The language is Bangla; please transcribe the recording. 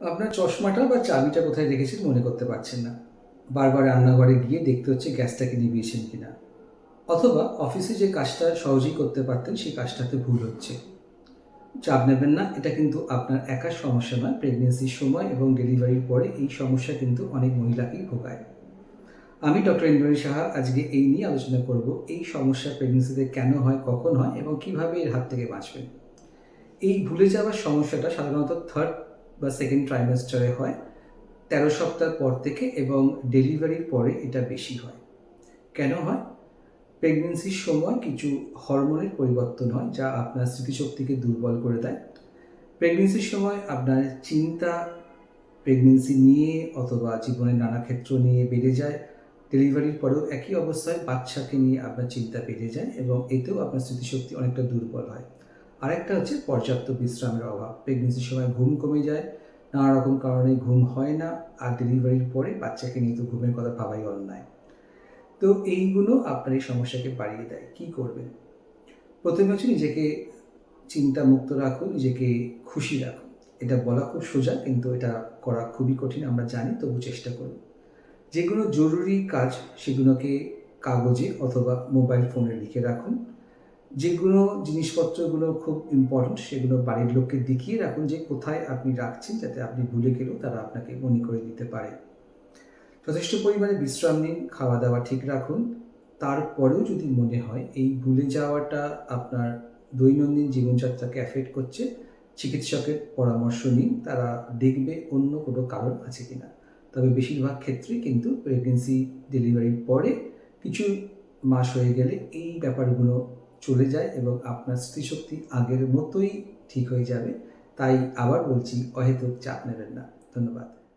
আপনার চশমাটা বা চাবিটা কোথায় রেখেছেন মনে করতে পারছেন না। বারবার রান্নাঘরে গিয়ে দেখতে হচ্ছে গ্যাসটাকে নিভিয়েছেন কিনা। অথবা অফিসে যে কাজটা সহজেই করতে পারতেন সেই কাজটাতে ভুল হচ্ছে। চাপ নেবেন না, এটা কিন্তু আপনার একার সমস্যা নয়। প্রেগনেন্সির সময় এবং ডেলিভারির পরে এই সমস্যা কিন্তু অনেক মহিলাকেই ভোগায়। আমি ডক্টর ইন্দ্রনী সাহা আজকে এই নিয়ে আলোচনা করব, এই সমস্যা প্রেগনেন্সিতে কেন হয়, কখন হয় এবং কীভাবে এর হাত থেকে বাঁচবেন। এই ভুলে যাওয়ার সমস্যাটা সাধারণত থার্ড বা সেকেন্ড ট্রাইমেস্টারে হয়, তেরো সপ্তাহ পর থেকে এবং ডেলিভারির পরে এটা বেশি হয়। কেন হয়? প্রেগনেন্সির সময় কিছু হরমোনের পরিবর্তন হয় যা আপনার স্মৃতিশক্তিকে দুর্বল করে দেয়। প্রেগনেন্সির সময় আপনার চিন্তা প্রেগনেন্সি নিয়ে অথবা জীবনের নানা ক্ষেত্র নিয়ে বেড়ে যায়। ডেলিভারির পরেও একই অবস্থায় বাচ্চাকে নিয়ে আপনার চিন্তা বেড়ে যায় এবং এতেও আপনার স্মৃতিশক্তি অনেকটা দুর্বল হয়। আরেকটা হচ্ছে পর্যাপ্ত বিশ্রামের অভাব। প্রেগনেন্সির সময় ঘুম কমে যায় নানা রকম কারণে ঘুম হয় না, আর ডেলিভারির পরে বাচ্চাকে নিয়ে তো ঘুমের কথা ভাবাই অন্যায়। তো এইগুলো আপনার এই সমস্যাকে বাড়িয়ে দেয়। কি করবেন? প্রথমে হচ্ছে নিজেকে চিন্তামুক্ত রাখুন, নিজেকে খুশি রাখুন। এটা বলা খুব সোজা, কিন্তু এটা করা খুবই কঠিন, আমরা জানি, তবু চেষ্টা করুন। যেগুলো জরুরি কাজ, সেগুলোকে কাগজে অথবা মোবাইল ফোনে লিখে রাখুন। যেগুলো জিনিসপত্রগুলো খুব ইম্পর্ট্যান্ট সেগুলো বাড়ির লোককে দেখিয়ে রাখুন যে কোথায় আপনি রাখছেন যাতে আপনি ভুলে গেলেও তারা আপনাকে মনে করে দিতে পারে। যথেষ্ট পরিমাণে বিশ্রাম নিন খাওয়া দাওয়া ঠিক রাখুন। তারপরেও যদি মনে হয় এই ভুলে যাওয়াটা আপনার দৈনন্দিন জীবনযাত্রাকে অ্যাফেক্ট করছে, চিকিৎসকের পরামর্শ নিন, তারা দেখবে অন্য কোনো কারণ আছে কি না তবে বেশিরভাগ ক্ষেত্রেই কিন্তু প্রেগনেন্সি ডেলিভারির পরে কিছু মাস হয়ে গেলে এই ব্যাপারগুলো চলে যায় এবং আপনার স্মৃতিশক্তি আগের মতোই ঠিক হয়ে যাবে। তাই আবার বলছি, অহেতুক চাপ নেবেন না। ধন্যবাদ।